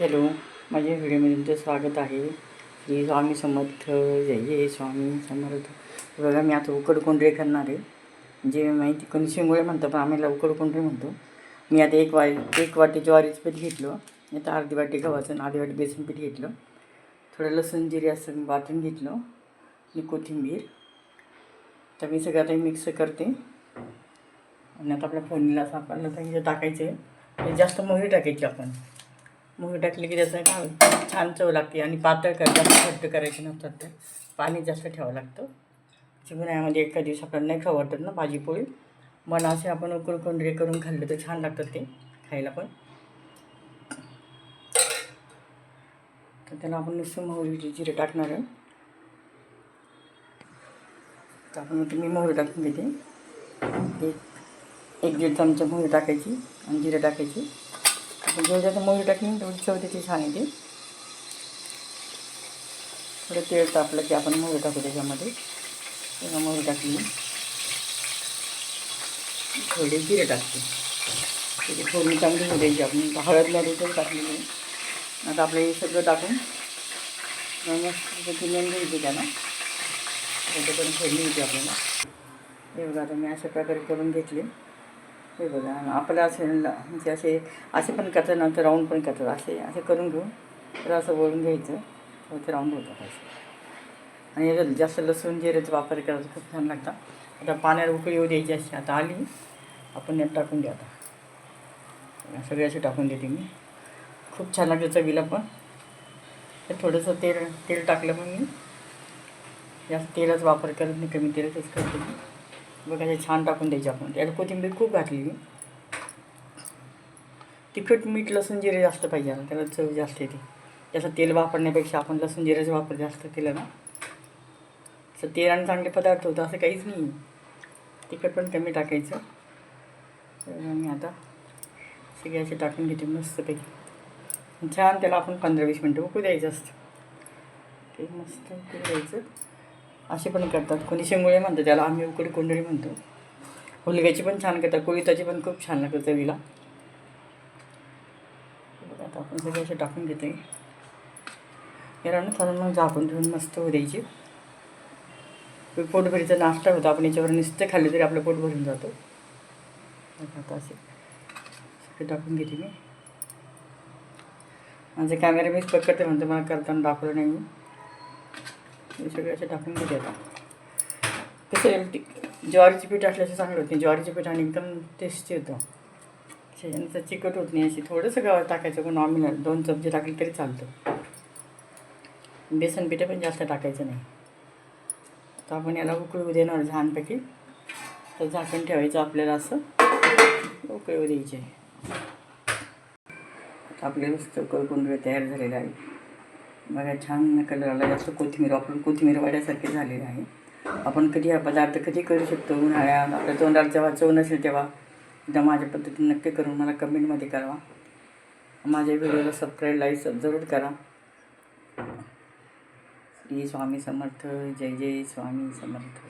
Hello माझ्या व्हिडिओमध्ये तुमचं स्वागत आहे. श्री स्वामी समर्थ जय जय स्वामी समर्थ. बघा मी आता उकड कोंडरे करणार आहे. जे माहिती कोणी म्हणतो पण आम्ही उकड कोंडरे म्हणतो. मी आता एक वा एक वाटी ज्वारीचं पीठ घेतलं. आता अर्धी वाटी गव्हाचं आणि अर्धी वाटी बेसन पीठ घेतलं. थोडं लसूण जिरे असं वाटून घेतलं. आणि कोथिंबीर. तर मी सगळं आता मिक्स करते. आणि आता आपल्या फोडणीला असं आपल्याला टाकायचं आहे जास्त मोहरी टाकायची आपण. मोहरी टाकली की त्याचं काय छान चव लागते आणि पातळ कर घट्ट करायचे नसतात ते. पाणी जास्त ठेवावं लागतं. उन्हाळ्यामध्ये एका दिवस आपल्याला नाही खावं वाटत ना भाजी पोळी मन असे आपण उकळ कोंडरे करून खाल्लं तर छान लागतात ते खायला पण. तर त्याला आपण नुसतं मोहरी जिरे टाकणार आहे. तर आपण मी मोहरी टाकून घेते. एक एक दीड चमचा मोहरी टाकायची आणि जिरे टाकायची. आपण मोहरी टाकली तेवढी चव त्याची छान येते. थोडं तेल तापलं की आपण मोहरी टाकू त्याच्यामध्ये. तेव्हा मोहरी टाकली थोडे जिरे टाकते. त्याची फोडणी चांगली होऊ द्यायची. आपण हळद लाडू तर टाकलेली आहे. आता आपलं हे सगळं टाकून मग मस्त किंमत घ्यायची त्याला. त्याच्यापर्यंत फोडणी होती आपल्याला. एवढं आता मी अशा प्रकारे करून घेतले. हे बघा आपल्या असे म्हणजे असे असे पण करतात नंतर राऊंड पण करतात. असे असे करून घेऊन तर असं वळून घ्यायचं. ते राऊंड होतात पाहिजे आणि याच्यात जास्त लसूण जिऱ्याचा वापर करायचा खूप छान लागतात आता पाण्यावर उकळी येऊ द्यायची अशी आता आली. आपण यात टाकून द्या आता. सगळे असे टाकून देते मी. खूप छान लागते चवीला पण. तर थोडंसं तेल तेल टाकलं पण मी. जास्त तेलाचा वापर करत नाही कमी तेलातच करते मी. बघा हे छान टाकून द्यायचे आपण. त्याला कोथिंबीर खूप घातली. तिखट मीठ लसूण जिरे जास्त पाहिजे ना त्याला चव जास्त येते. त्याचं तेल वापरण्यापेक्षा आपण लसूण जिऱ्याचा वापर जास्त केला ना असं तेल आणि चांगले पदार्थ होतं असं काहीच नाही. तिखट पण कमी टाकायचं. तर मी आता सगळे असे टाकून घेते मस्तपैकी. छान त्याला आपण पंधरा वीस मिनटं उकळू द्यायचं असतं. ते मस्त उकळू द्यायचं. असे पण करतात. कोणी शेंगोळे म्हणतात त्याला आम्ही उकडी कोंडळी म्हणतो. हुलग्याची पण छान करतात. कोळीताची पण खूप छान लागतं चवीला आता आपण सगळे असे टाकून घेते. येणार थोडं मग झाकून ठेवून मस्त होऊ द्यायची. पोटभरीचा नाश्ता होता. आपण याच्यावर नुसतं खाल्ले तरी आपलं पोट भरून जातो. आता असे. सगळे टाकून घेते मी. माझे कॅमेरा मीच पकडते म्हणतो मला करताना दाखवलं नाही मी. हे सगळे असे टाकून घेते आता. कसं आहे, ती- ज्वारीची पीठ असल्याचं चांगलं होते. ज्वारीचे पीठ आणि एकदम टेस्टी होतं. त्याच्यानंतर चिकट होत नाही अशी. थोडंसं गव्हात टाकायचं पण नॉमिनल दोन चमचे टाकले तरी चालतं. बेसन पिठं पण जास्त टाकायचं नाही. तर आपण याला उकळू देणार लहानपैकी. तर झाकण ठेवायचं आपल्याला असं. उकळू द्यायचे. आपले नुसतं कोळकुंड तयार झालेलं आहे बघा छान कलर आला. जास्त कोथिंबीर वापरून कोथिंबीर वाड्यासारखे झालेले आहे. आपण कधी हा पदार्थ कधी करू शकतो? उन्हाळ्यात आपल्या तोंडाला जेव्हा चव नसेल तेव्हा. एकदा माझ्या पद्धतीने नक्की करून मला कमेंटमध्ये कळवा. माझ्या व्हिडिओला सबस्क्राईब लाईक जरूर करा. श्री स्वामी समर्थ. जय जय स्वामी समर्थ.